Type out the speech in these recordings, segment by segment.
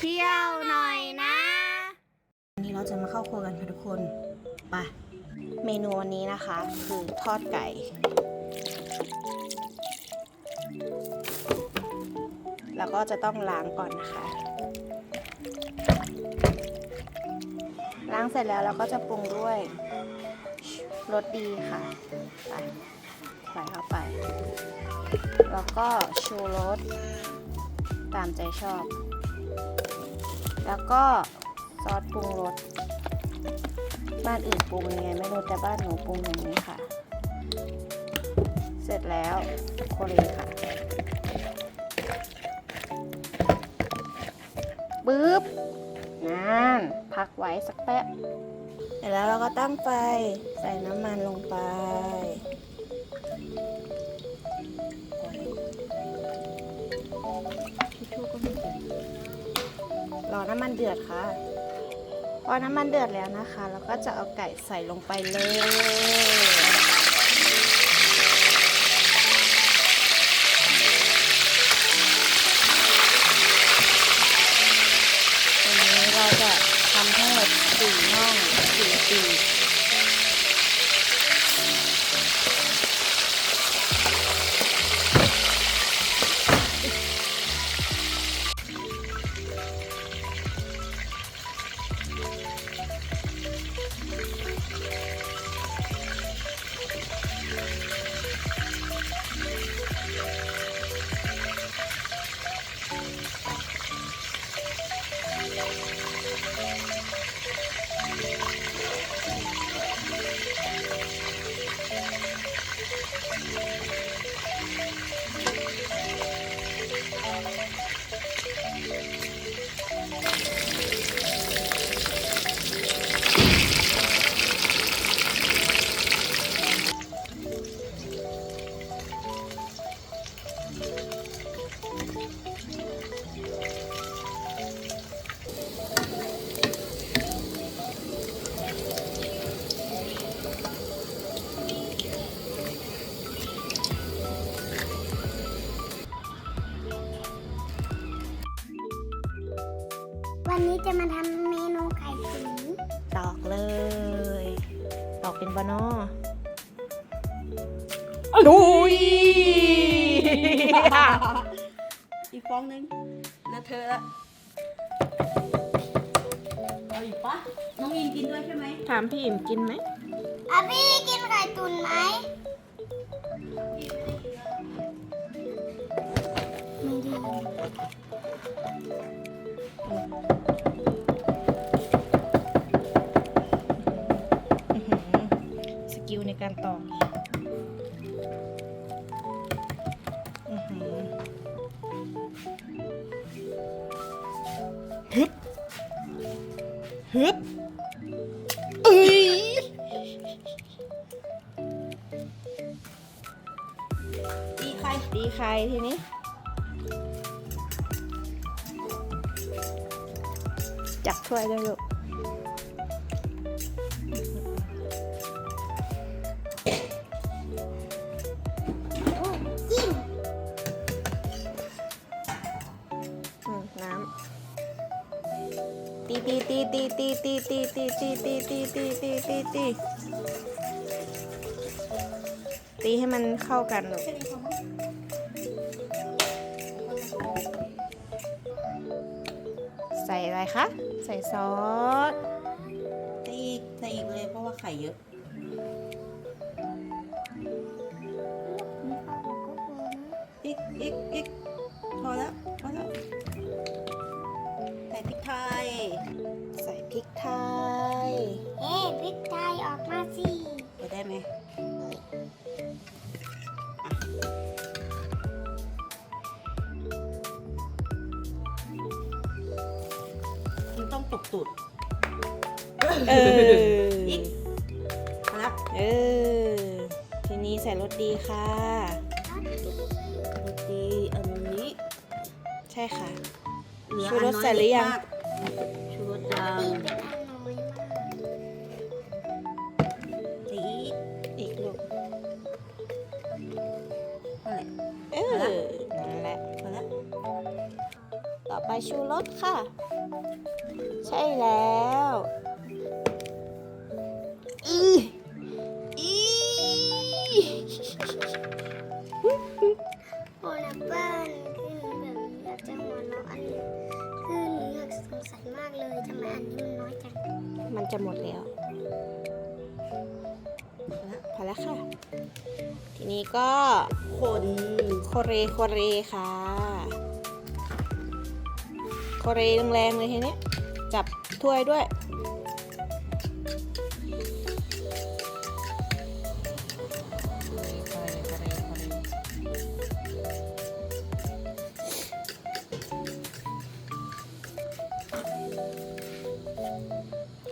เที่ยวหน่อยนะ วันนี้เราจะมาเข้าครัวกันค่ะทุกคนไปเมนูวันนี้นะคะ คือทอดไก่ แล้วก็จะต้องล้างก่อนนะคะ ล้างเสร็จแล้วเราก็จะปรุงด้วยรสดีค่ะไปใส่เข้าไป แล้วก็ชูรสตามใจชอบ แล้วก็ซอสปรุงรส บ้านอื่นปรุงยังไงไม่รู้แต่บ้านหนูปรุงอย่างนี้ค่ะ เสร็จแล้วโคเรค่ะ ปึ๊บนั่นพักไว้สักแป๊บ เสร็จแล้วเราก็ตั้งไฟใส่น้ำมันลงไป อน้ำมันเดือดค่ะ พอน้ำมันเดือดแล้วนะคะ เราก็จะเอาไก่ใส่ลงไปเลยเราจะทำทั้งหมดสี่น่องสี่ปีก วันนี้จะมาทำเมนูไข่ตุ๋นตอกเลย ตอกเป็นบานอดุยอีกฟองนึงนะเธอละเอาอีกปะน้องอินกินด้วยใช่ไหมถามพี่อิ่มกินไหมอะพี่กินไข่ตุ๋นไหมไม่ดีอื้อหือ สกิลในการตอกอื้อหือฮึบฮึบเอ้ยตีใครตีใครทีนี้ จับถ้วยด้วยลูกน้ำตีตีตีตีตีตีตีตีตีตีตีตีตีตีตีตีให้มันเข้ากันลูก ใส่อะไรคะ ใส่ซอสใส่อีกใส่อีกเลยเพราะว่าไข่เยอะอีกอีกอีกพอแล้วพอแล้วใส่พริกไทย มันต้องปลุกตูดเอออีกพอแล้วเออ ทีนี้ใส่รสดีค่ะ รสดีอันนี้ ใช่ค่ะ เหลือชูรสนน้ใส่หรือยัง มากชูรสยังตีเป็นอันน้อยมากใส่อีกอีกลูกนั่นแหละเออนั่นแหละ พอแล้ว ต่อไปชูรสค่ะพ ใช่แล้วอีอีโอลาเปิ้ลคือแบบอยากจะหัวเราะอันนี้คือหนูอยากสงสัยมากเลยทำไมอันนี้มันน้อยจังมันจะหมดแล้วพอแล้วค่ะ ทีนี้ก็คนโคเรโคเรค่ะ โคเรแรงๆเลยทีนี้ จับถ้วยด้วย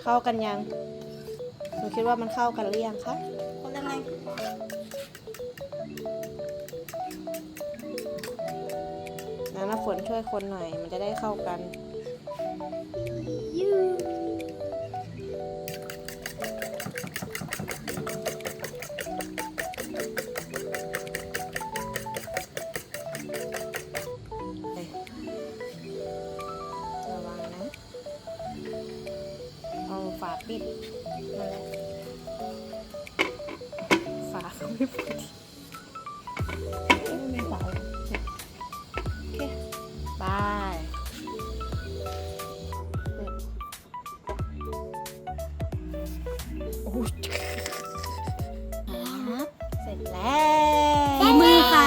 เข้ากันยังหนูคิดว่ามันเข้ากันหรือยังคะคนยังไงน้ำน้ำฝนช่วยคนหน่อย มันจะได้เข้ากัน ยูระวังนะเอาฝาปิดนั่นแหละฝาเขาไม่ปิด ครับเสร็จแล้วฝีมือใคร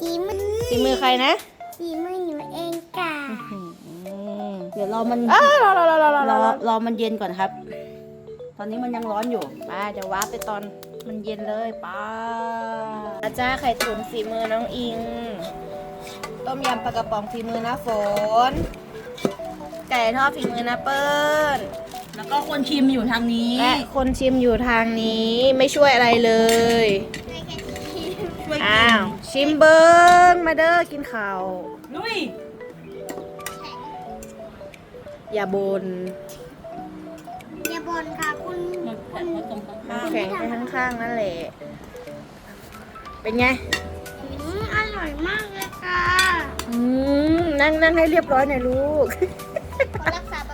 ฝีมือฝีมือใครนะฝีมือหนูเองค่ะเดี๋ยวรอมันอ้าวรอรอรอรอรอรรออรอมันเย็นก่อนครับ ตอนนี้มันยังร้อนอยู่มาเดี๋ยววาร์ปไปตอนมันเย็นเลยป้าอาจ้าไข่ตุ๋นฝีมือน้องอิง ต้มยำปลากระป๋องฝีมือนะฝนไก่ทอดฝีมือนะเปิ้ล แล้วก็คนชิมอยู่ทางนี้ และคนชิมอยู่ทางนี้ไม่ช่วยอะไรเลย ช่วยกิอ้าวชิมเบิงมาเด้อกินข้าวลุยอย่าบนอย่าบ่นค่ะคุณมันแข็งไว้ตรงข้างแข็งไปข้างๆนั่นแหละ เป็นไง อืมอร่อยมากเลยค่ะอืม นั่งนั่งให้เรียบร้อยหน่อยลูก ขอรักษาป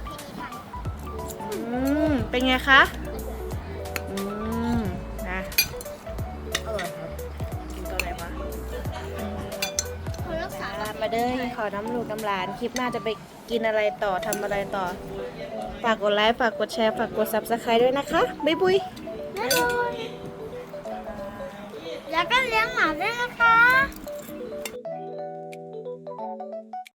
มเป็นไงคะ อืมนะๆอร่อยครับกินตัวไหนวะขอรักษาอ่ามาเด้อขอน้ำลูกน้ำหลาน คลิปหน้าจะไปกินอะไรต่อทำอะไรต่อ ฝากกดไลค์ ฝากกดแชร์ ฝากกด subscribe ด้วยนะคะ บ๊ายบุยแล้วก็เลี้ยงหมาด้วยนะคะ